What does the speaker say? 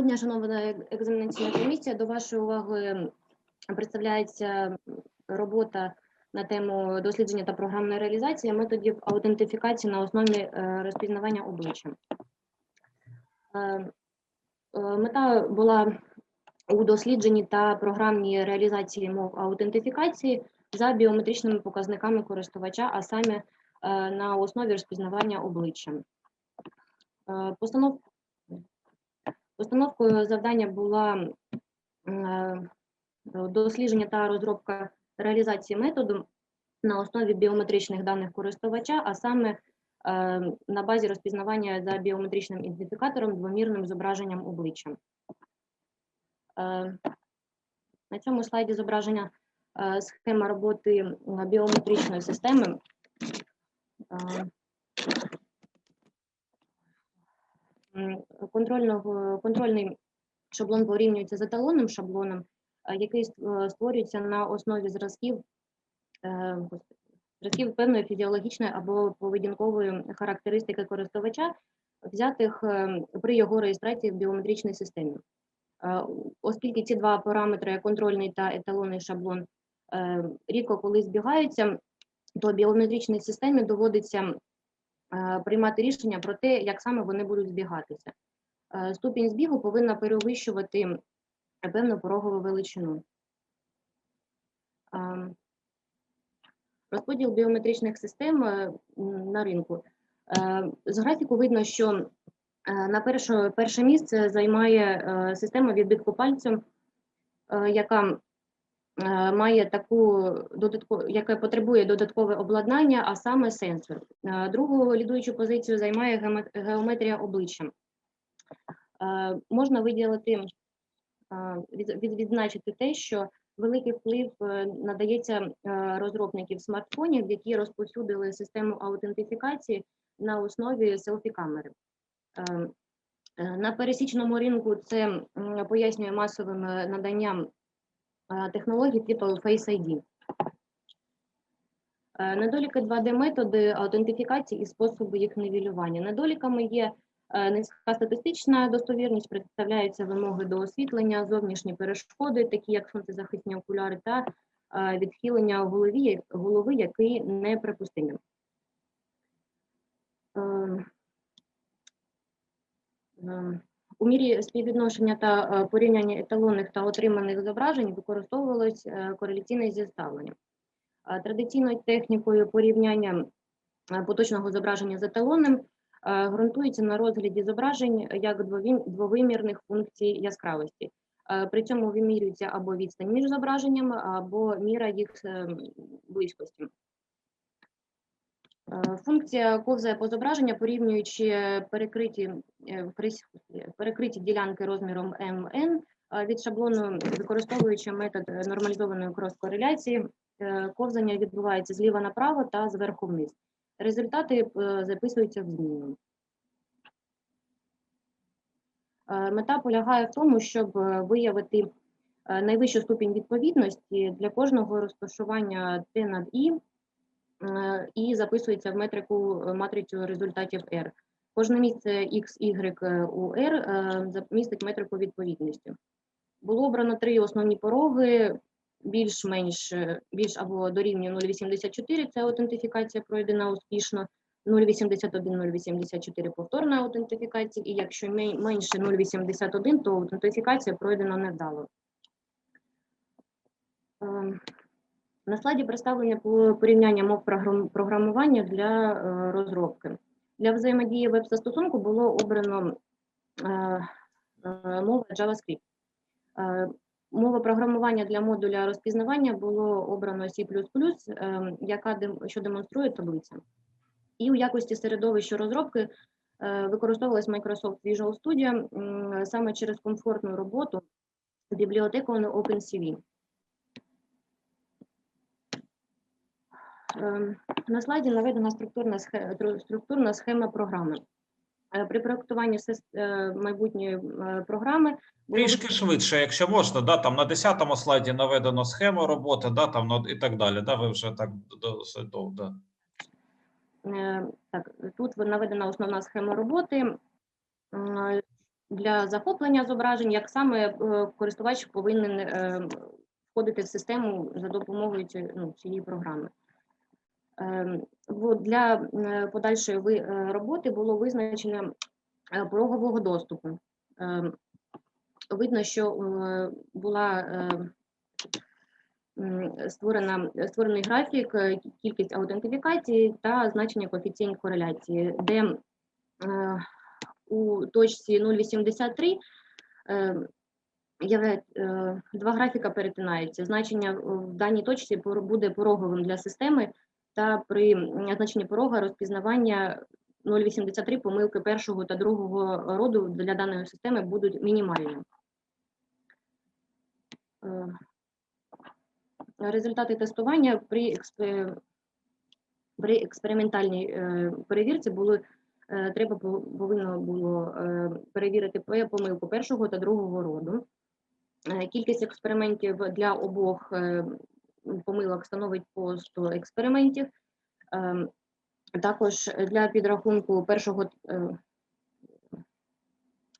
Доброго дня, шановна екзаменаційна комісія. До вашої уваги представляється робота на тему дослідження та програмної реалізації методів аутентифікації на основі е, розпізнавання обличчя. Е, е, Мета була у дослідженні та програмній реалізації мов аутентифікації за біометричними показниками користувача, а саме на основі розпізнавання обличчя. Постанов Постановкою завдання була е, дослідження та розробка реалізації методу на основі біометричних даних користувача, а саме е, на базі розпізнавання за біометричним ідентифікатором двомірним зображенням обличчя. Е, На цьому слайді зображення схема роботи біометричної системи. Контрольного, контрольний шаблон порівнюється з еталонним шаблоном, е, який е, створюється на основі зразків, е, зразків певної фізіологічної або поведінкової характеристики користувача, взятих е, при його реєстрації в біометричній системі. Е, Оскільки ці два параметри, контрольний та еталонний шаблон, е, рідко коли збігаються, то біометричній системі доводиться е, приймати рішення про те, як саме вони будуть збігатися. Е, Ступінь збігу повинна перевищувати певну порогову величину. Ем, Розподіл біометричних систем е, на ринку. Е, З графіку видно, що е, на перше, перше місце займає е, система відбитку пальцем, е, яка е, має таку додаткову, яке потребує додаткове обладнання, а саме сенсор. Е, Другу лідуючу позицію займає геометрія обличчя. Е, Можна виділити, е, від- від- відзначити те, що великий вплив е, надається е, розробників смартфонів, які розповсюдили систему аутентифікації на основі селфі-камери. Е, е, На пересічному ринку це пояснює масовим е, наданням е, технологій типу Face ID. Е, Недоліки 2D-методи аутентифікації і способи їх нивелювання. Недоліками є е, низька статистична достовірність, представляються вимоги до освітлення, зовнішні перешкоди, такі як сонцезахисні окуляри, та е, відхилення голові, голови, які неприпустимі. Ем, ем, У мірі співвідношення та е, порівняння еталонних та отриманих зображень використовувалось е, кореляційне зіставлення. Е, Традиційною технікою порівняння поточного зображення з еталонним ґрунтується на розгляді зображень як двовимірних функцій яскравості. При цьому вимірюється або відстань між зображеннями, або міра їх е, близькості. Е, Функція ковзає по зображення, порівнюючи перекриті, е, перекриті ділянки розміром МН від шаблону, використовуючи метод нормалізованої крос-кореляції, е, ковзання відбувається зліва направо та зверху вниз. Результати записуються в змінну. Е, Мета полягає в тому, щоб виявити найвищу ступінь відповідності для кожного розташування Т над І і записується в метрику е, матрицю результатів R. Кожне місце X, Y е, у R е, містить метрику відповідності. Було обрано три основні пороги, більш-менш е, більш або дорівнює 0,84 – це аутентифікація пройдена успішно, 0,81, 0,84 повторна аутентифікація, і якщо менше 0,81, то аутентифікація пройдена невдало. Ем, На слайді представлення порівняння мов програмування для е, розробки. Для взаємодії веб-застосунку було обрано е, е, мова JavaScript. Мова програмування для модуля розпізнавання було обрано C++, е, яка що демонструє таблиця. І у якості середовища розробки використовувалась Microsoft Visual Studio саме через комфортну роботу з бібліотекою OpenCV. На слайді наведена структурна схема, структурна схема програми. Е, При проектуванні е, майбутньої е, програми було Трішки швидше, якщо можна, да, там на 10-му слайді наведено схему роботи, да, там і так далі. Да, ви вже так досить довго. Да. Так, тут наведена основна схема роботи. Для захоплення зображень, як саме користувач повинен входити в систему за допомогою ну, цієї програми. Ем, Для е, подальшої е, роботи було визначено е, порогового доступу. Ем, Видно, що була е, створена, створений графік, кількість аутентифікації та значення коефіцієнт кореляції, де у точці 0,83 е, явля- е, два графіка перетинаються. Значення в даній точці буде пороговим для системи, та при значенні порога розпізнавання 0,83 помилки першого та другого роду для даної системи будуть мінімальні. Е, Результати тестування при, експе- при експериментальній е, перевірці були е, треба повинно було перевірити помилку першого та другого роду. Кількість експериментів для обох помилок становить по 100 експериментів. Ем, Також для підрахунку першого е,